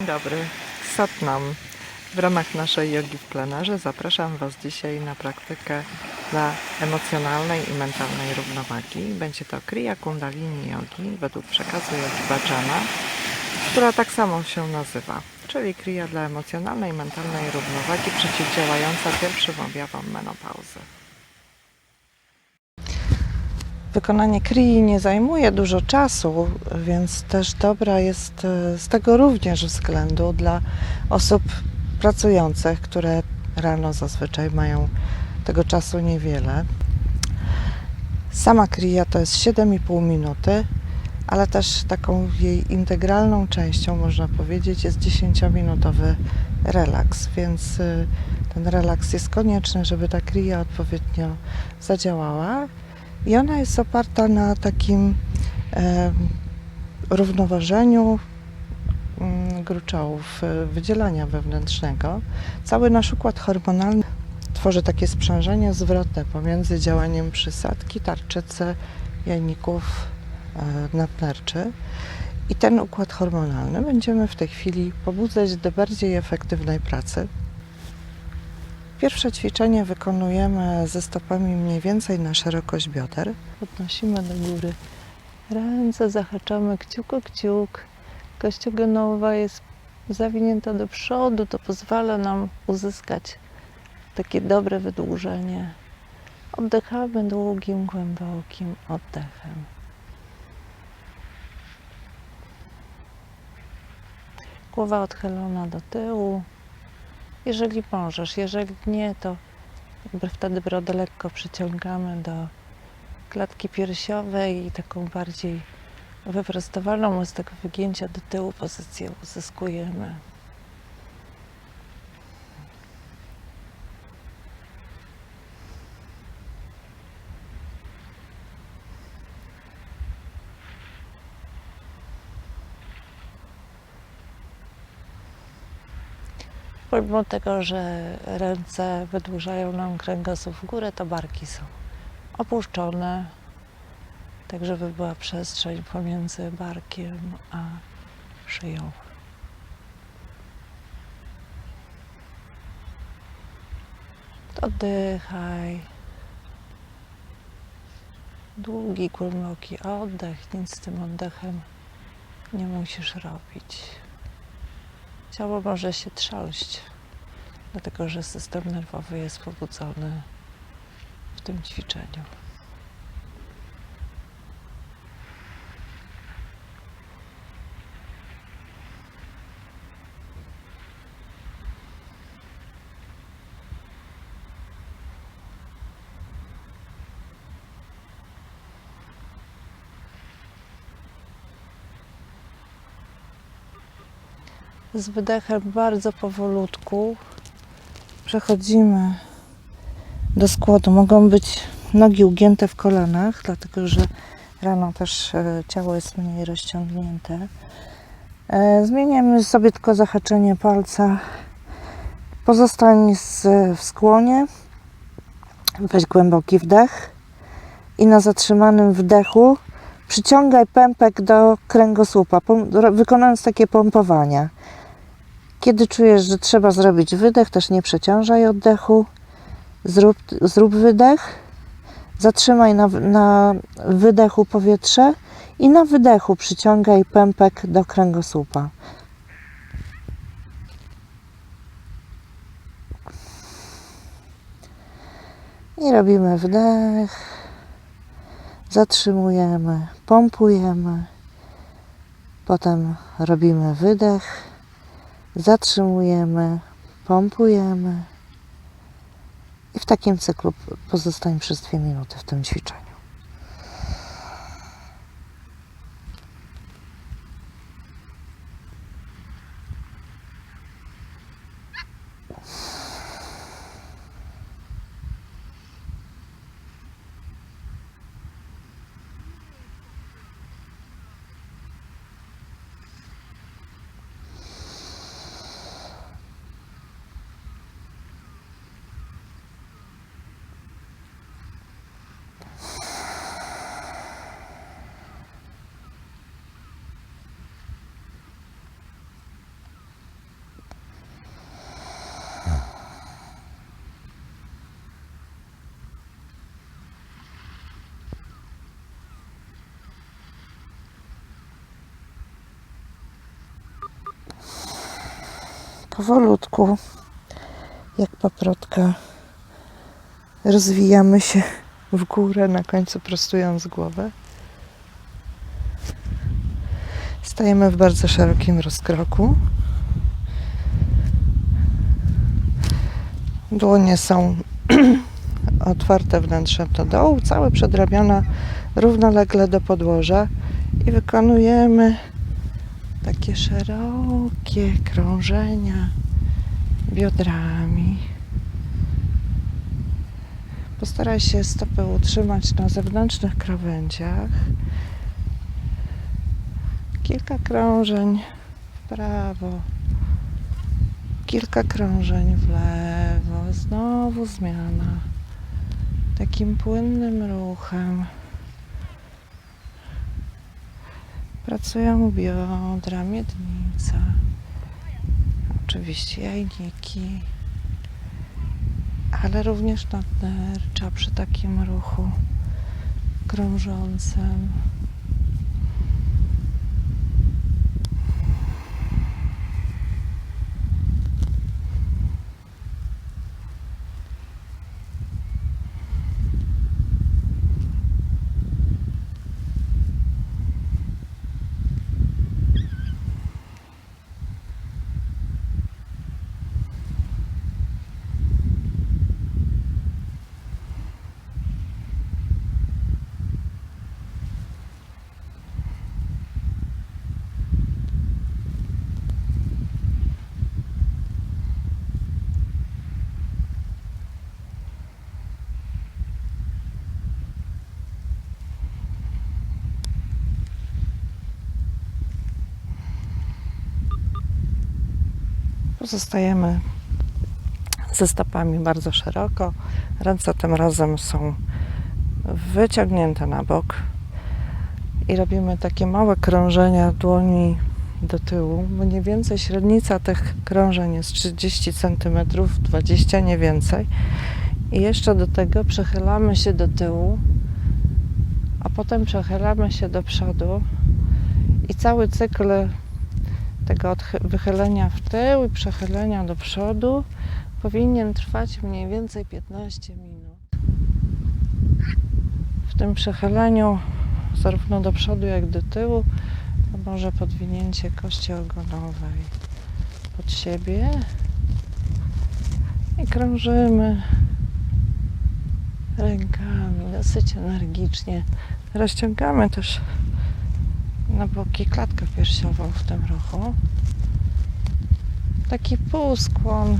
Dzień dobry, Satnam. W ramach naszej jogi w plenerze zapraszam Was dzisiaj na praktykę dla emocjonalnej i mentalnej równowagi. Będzie to Kriya Kundalini Yogi według przekazu Yogi Bhajana, która tak samo się nazywa, czyli Kriya dla emocjonalnej i mentalnej równowagi przeciwdziałająca pierwszym objawom menopauzy. Wykonanie krii nie zajmuje dużo czasu, więc też dobra jest e, z tego również względu dla osób pracujących, które rano zazwyczaj mają tego czasu niewiele. Sama krija to jest 7,5 minuty, ale też taką jej integralną częścią, można powiedzieć, jest 10-minutowy relaks, więc y, ten relaks jest konieczny, żeby ta krija odpowiednio zadziałała. I ona jest oparta na takim e, równoważeniu mm, gruczołów, wydzielania wewnętrznego. Cały nasz układ hormonalny tworzy takie sprzężenie zwrotne pomiędzy działaniem przysadki, tarczycy, jajników, e, nadnerczy. I ten układ hormonalny będziemy w tej chwili pobudzać do bardziej efektywnej pracy. Pierwsze ćwiczenie wykonujemy ze stopami mniej więcej na szerokość bioder. Podnosimy do góry ręce, zahaczamy kciuk o kciuk. Kość ogonowa jest zawinięta do przodu, to pozwala nam uzyskać takie dobre wydłużenie. Oddychamy długim, głębokim oddechem. Głowa odchylona do tyłu. Jeżeli możesz, jeżeli nie, to wtedy brodę lekko przyciągamy do klatki piersiowej i taką bardziej wyprostowaną z tego wygięcia do tyłu pozycję uzyskujemy. Pomimo tego, że ręce wydłużają nam kręgosłup w górę, to barki są opuszczone, tak żeby była przestrzeń pomiędzy barkiem a szyją. Oddychaj. Długi, głęboki oddech. Nic z tym oddechem nie musisz robić. Ciało może się trząść, dlatego że system nerwowy jest pobudzony w tym ćwiczeniu. Z wydechem bardzo powolutku przechodzimy do składu. Mogą być nogi ugięte w kolanach, dlatego że rano też e, ciało jest mniej rozciągnięte. E, Zmieniamy sobie tylko zahaczenie palca. Pozostań w skłonie. Weź głęboki wdech i na zatrzymanym wdechu przyciągaj pępek do kręgosłupa, wykonując takie pompowania. Kiedy czujesz, że trzeba zrobić wydech, też nie przeciążaj oddechu. Zrób, zrób wydech. Zatrzymaj na, na wydechu powietrze i na wydechu przyciągaj pępek do kręgosłupa. I robimy wdech. Zatrzymujemy, pompujemy. Potem robimy wydech zatrzymujemy, pompujemy i w takim cyklu pozostań przez dwie minuty w tym ćwiczeniu. Powolutku, jak paprotka, rozwijamy się w górę, na końcu prostując głowę. Stajemy w bardzo szerokim rozkroku. Dłonie są otwarte wnętrzem do dołu, całe przedramiona równolegle do podłoża i wykonujemy takie szerokie krążenia biodrami. Postaraj się stopy utrzymać na zewnętrznych krawędziach. Kilka krążeń w prawo, kilka krążeń w lewo, znowu zmiana. Takim płynnym ruchem. Pracują biodra, miednica, oczywiście jajniki, ale również nadnercza przy takim ruchu krążącym. Pozostajemy ze stopami bardzo szeroko. Ręce tym razem są wyciągnięte na bok i robimy takie małe krążenia dłoni do tyłu. Mniej więcej średnica tych krążeń jest 30 cm, 20 nie więcej. I jeszcze do tego przechylamy się do tyłu, a potem przechylamy się do przodu i cały cykl tego wychylenia w tył i przechylenia do przodu powinien trwać mniej więcej 15 minut. W tym przechyleniu zarówno do przodu jak do tyłu pomoże podwinięcie kości ogonowej pod siebie i krążymy rękami dosyć energicznie. Rozciągamy też na boki klatkę piersiową w tym ruchu. Taki półskłon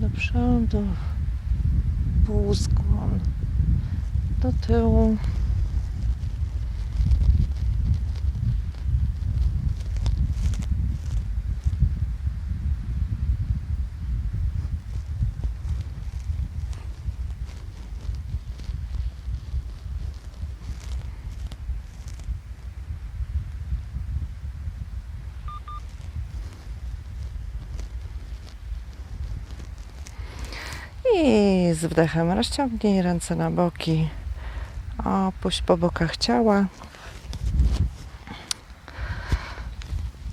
do przodu, półskłon do tyłu. Z wdechem rozciągnij ręce na boki. Opuść po bokach ciała.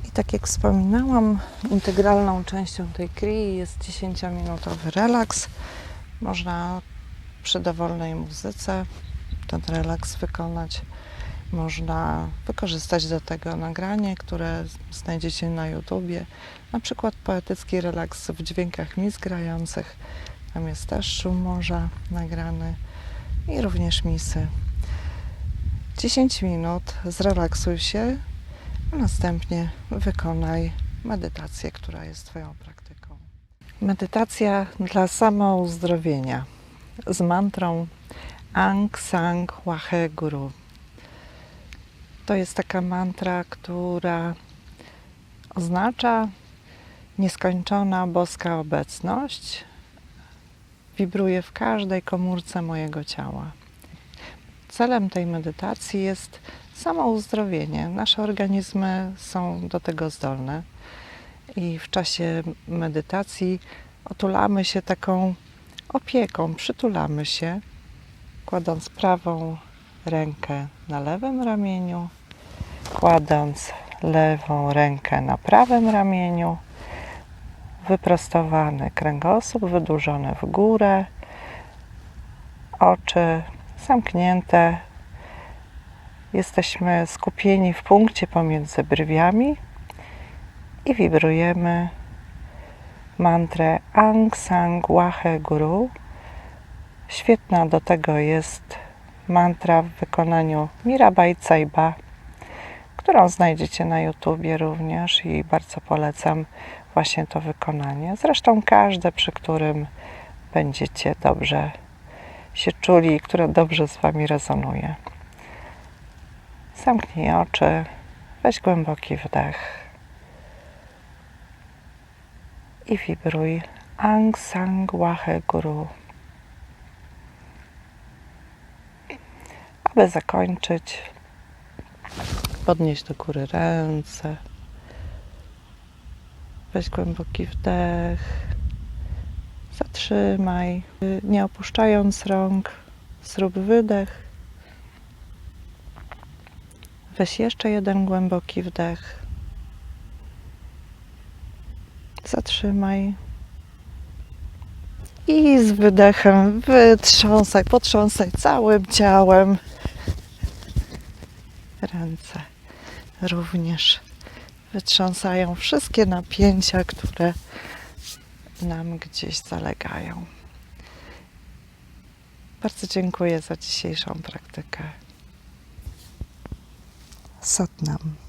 I tak jak wspominałam, integralną częścią tej krii jest 10-minutowy relaks. Można przy dowolnej muzyce ten relaks wykonać. Można wykorzystać do tego nagranie, które znajdziecie na YouTubie. Na przykład poetycki relaks w dźwiękach mis grających. Tam jest też szum morza nagrany i również misy. 10 minut, zrelaksuj się, a następnie wykonaj medytację, która jest Twoją praktyką. Medytacja dla samouzdrowienia z mantrą Ang Sang Wahe Guru. To jest taka mantra, która oznacza nieskończona boska obecność, wibruje w każdej komórce mojego ciała. Celem tej medytacji jest samo uzdrowienie. Nasze organizmy są do tego zdolne i w czasie medytacji otulamy się taką opieką, przytulamy się, kładąc prawą rękę na lewym ramieniu, kładąc lewą rękę na prawym ramieniu wyprostowany kręgosłup, wydłużony w górę, oczy zamknięte. Jesteśmy skupieni w punkcie pomiędzy brwiami i wibrujemy mantrę Aung Sang Wahe Guru. Świetna do tego jest mantra w wykonaniu Mirabai Caiba, którą znajdziecie na YouTubie również i bardzo polecam właśnie to wykonanie. Zresztą każde, przy którym będziecie dobrze się czuli, które dobrze z Wami rezonuje. Zamknij oczy, weź głęboki wdech i wibruj Aung Sang Wahe Guru. Aby zakończyć, podnieś do góry ręce. Weź głęboki wdech. Zatrzymaj, nie opuszczając rąk. Zrób wydech. Weź jeszcze jeden głęboki wdech. Zatrzymaj. I z wydechem wytrząsaj, potrząsaj całym ciałem. Ręce również wytrząsają wszystkie napięcia, które nam gdzieś zalegają. Bardzo dziękuję za dzisiejszą praktykę. Satnam.